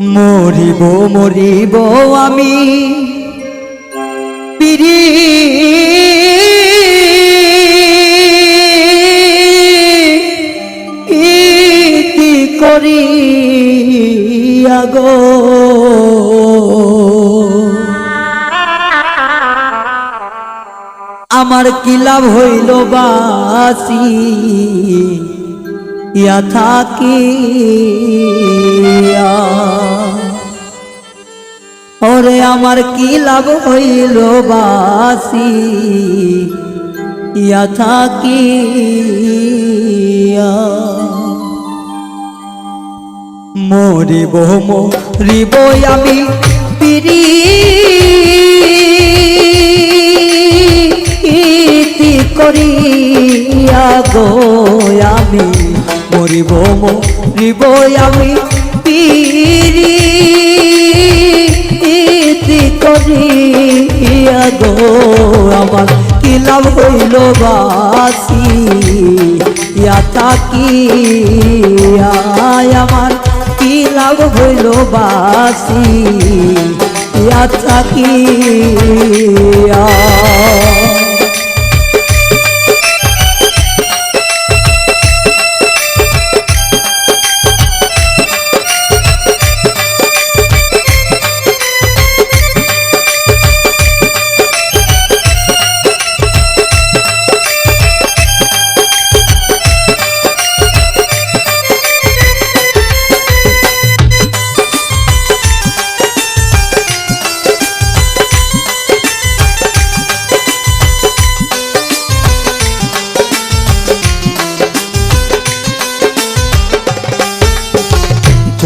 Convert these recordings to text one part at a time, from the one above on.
মরিব মরিব আমি। ইতি করি আগো। আমার কি লাভ হইল বাসি? ইয়া থাকি ওরে আমার কি লাভ হইল বাসি? ইয়া থাকি মরিব মরিব আমি মরিব মরিব আমি পিরি। ইতি আমার কি লাভ হইল বাসি? ইয়া থাকি আমার কি লাভ হইল বাসি? ইয়া থাকি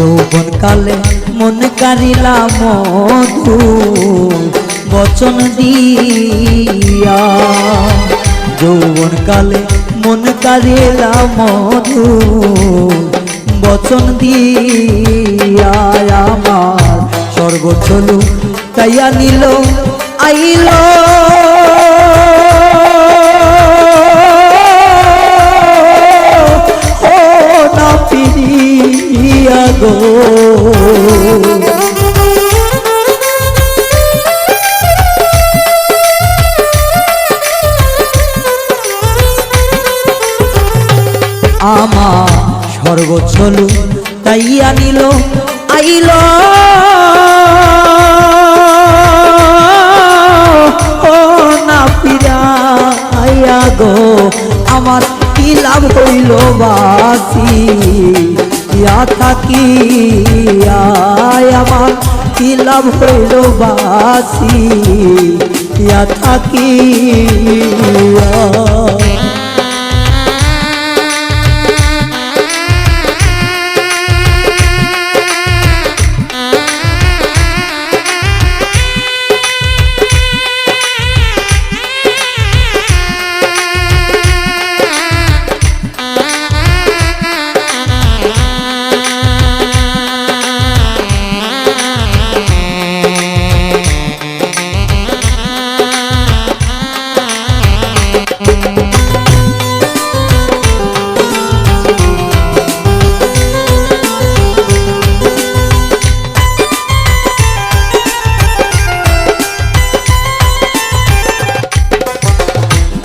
যৌবন কালে মন কারিলা মধু বচন দিয়া। যৌবন কালে মন কারিলা মধু বচন দিয়া। আমার সর্বচলু তাইয়া নিল, আইল গো আমার সর্বছলু তাই আনিল আইল। থাকি আমার? কি লাভ হইল বাসি থাকি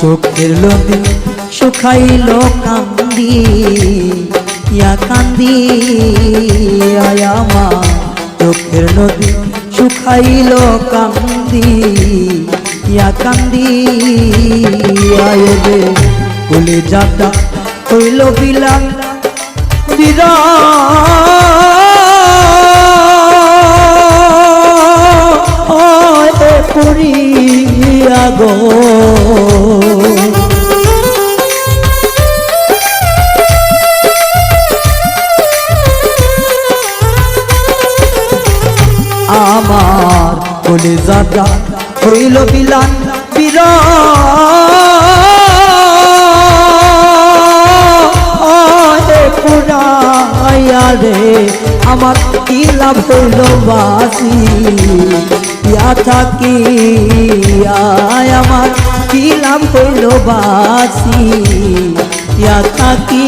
চোখের নদী শুকাইল কান্দি, ইয়া কান্দি আয়ামা চোখের নদী শুকাইল কান্দি, ইয়া কান্দি আয়বে কুলে যাতা হইল বিলাং বিরা করিয়া গো। বলে যাত্রা হইল বিলান বীর আমার কি লাভ হইল বাসি? ইয়া থাকি আমার কি লাভ হইল বাসি? ইয়া থাকি